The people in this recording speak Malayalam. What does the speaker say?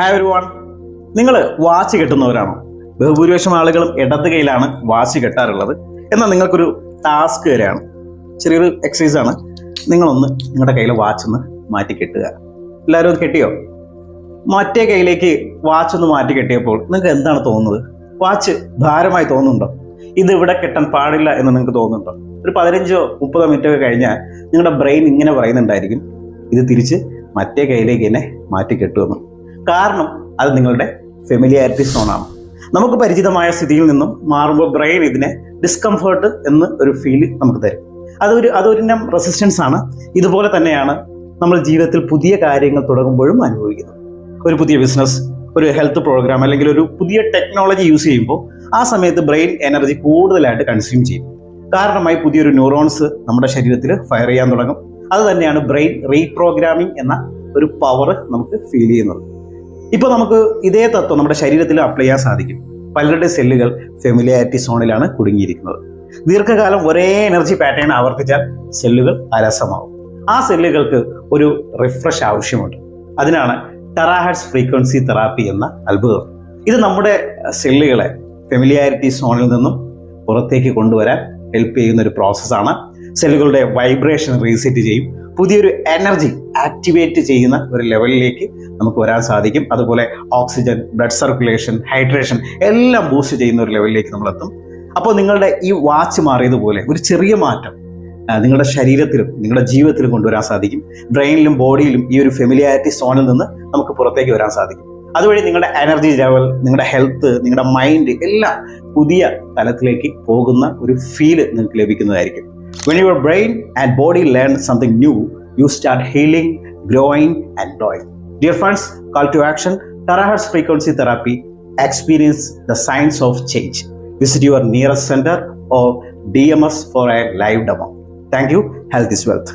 ഹായ് ഒരു നിങ്ങൾ വാച്ച് കെട്ടുന്നവരാണോ? ബഹുഭൂരിപക്ഷം ആളുകളും ഇടത് കൈയിലാണ് വാച്ച് കെട്ടാറുള്ളത്. എന്നാൽ നിങ്ങൾക്കൊരു ടാസ്ക് വരെയാണ്. ചെറിയൊരു എക്സസൈസ് ആണ്. നിങ്ങളൊന്ന് നിങ്ങളുടെ കയ്യിലെ വാച്ച് ഒന്ന് മാറ്റി കെട്ടുക. എല്ലാവരും അത് കെട്ടിയോ? മറ്റേ കയ്യിലേക്ക് വാച്ച് ഒന്ന് മാറ്റി കെട്ടിയപ്പോൾ നിങ്ങൾക്ക് എന്താണ് തോന്നുന്നത്? വാച്ച് ഭാരമായി തോന്നുന്നുണ്ടോ? ഇത് ഇവിടെ കെട്ടാൻ പാടില്ല എന്ന് നിങ്ങൾക്ക് തോന്നുന്നുണ്ടോ? ഒരു പതിനഞ്ചോ മുപ്പതോ മിനിറ്റോ ഒക്കെ കഴിഞ്ഞാൽ നിങ്ങളുടെ ബ്രെയിൻ ഇങ്ങനെ പറയുന്നുണ്ടായിരിക്കും. ഇത് തിരിച്ച് മറ്റേ കയ്യിലേക്ക് തന്നെ മാറ്റി കെട്ടുമെന്ന്. കാരണം അത് നിങ്ങളുടെ ഫെമിലിയാരിറ്റി സോണാണ് നമുക്ക് പരിചിതമായ സ്ഥിതിയിൽ നിന്നും മാറുമ്പോൾ ബ്രെയിൻ ഇതിനെ ഡിസ്കംഫേർട്ട് എന്ന് ഒരു ഫീൽ നമുക്ക് തരും. അതൊരു അതൊരിനം റെസിസ്റ്റൻസ് ആണ്. ഇതുപോലെ തന്നെയാണ് നമ്മൾ ജീവിതത്തിൽ പുതിയ കാര്യങ്ങൾ തുടങ്ങുമ്പോഴും അനുഭവിക്കുന്നത്. ഒരു പുതിയ ബിസിനസ് ഒരു ഹെൽത്ത് പ്രോഗ്രാം അല്ലെങ്കിൽ ഒരു പുതിയ ടെക്നോളജി യൂസ് ചെയ്യുമ്പോൾ ആ സമയത്ത് ബ്രെയിൻ എനർജി കൂടുതലായിട്ട് കൺസ്യൂം ചെയ്യും. കാരണമായി പുതിയൊരു ന്യൂറോൺസ് നമ്മുടെ ശരീരത്തിൽ ഫയർ ചെയ്യാൻ തുടങ്ങും. അത് തന്നെയാണ് ബ്രെയിൻ റീപ്രോഗ്രാമിംഗ് എന്ന ഒരു പവർ നമുക്ക് ഫീൽ ചെയ്യുന്നത്. ഇപ്പോൾ നമുക്ക് ഇതേ തത്വം നമ്മുടെ ശരീരത്തിൽ അപ്ലൈ ചെയ്യാൻ സാധിക്കും. പലരുടെ സെല്ലുകൾ ഫെമിലിയാരിറ്റി സോണിലാണ് കുടുങ്ങിയിരിക്കുന്നത്. ദീർഘകാലം ഒരേ എനർജി പാറ്റേൺ ആവർത്തിച്ചാൽ സെല്ലുകൾ അലസമാവും. ആ സെല്ലുകൾക്ക് ഒരു റിഫ്രഷ് ആവശ്യമുണ്ട്. അതിനാണ് ടെറാഹഡ്സ് ഫ്രീക്വൻസി തെറാപ്പി എന്ന അത്ഭുതം ഇത് നമ്മുടെ സെല്ലുകളെ ഫെമിലിയാരിറ്റി സോണിൽ നിന്നും പുറത്തേക്ക് കൊണ്ടുവരാൻ ഹെൽപ്പ് ചെയ്യുന്ന ഒരു പ്രോസസ്സാണ് സെല്ലുകളുടെ വൈബ്രേഷൻ റീസെറ്റ് ചെയ്യും. പുതിയൊരു എനർജി ആക്ടിവേറ്റ് ചെയ്യുന്ന ഒരു ലെവലിലേക്ക് നമുക്ക് വരാൻ സാധിക്കും. അതുപോലെ ഓക്സിജൻ ബ്ലഡ് സർക്കുലേഷൻ ഹൈഡ്രേഷൻ എല്ലാം ബൂസ്റ്റ് ചെയ്യുന്ന ഒരു ലെവലിലേക്ക് നമ്മൾ എത്തും അപ്പോൾ നിങ്ങളുടെ ഈ വാച്ച് മാറിയതുപോലെ ഒരു ചെറിയ മാറ്റം നിങ്ങളുടെ ശരീരത്തിലും നിങ്ങളുടെ ജീവിതത്തിലും കൊണ്ടുവരാൻ സാധിക്കും. ബ്രെയിനിലും ബോഡിയിലും ഈ ഒരു ഫെമിലിയാരിറ്റി സോണിൽ നിന്ന് നമുക്ക് പുറത്തേക്ക് വരാൻ സാധിക്കും. അതുവഴി നിങ്ങളുടെ എനർജി ലെവൽ നിങ്ങളുടെ ഹെൽത്ത് നിങ്ങളുടെ മൈൻഡ് എല്ലാം പുതിയ തലത്തിലേക്ക് പോകുന്ന ഒരു ഫീൽ നിങ്ങൾക്ക് ലഭിക്കുന്നതായിരിക്കും. When your brain and body learn something new, you start healing, growing, and growing. Dear friends, call to action Terahertz frequency therapy. Experience the science of change. Visit your nearest center or DMS for a live demo. Thank you. Health is wealth.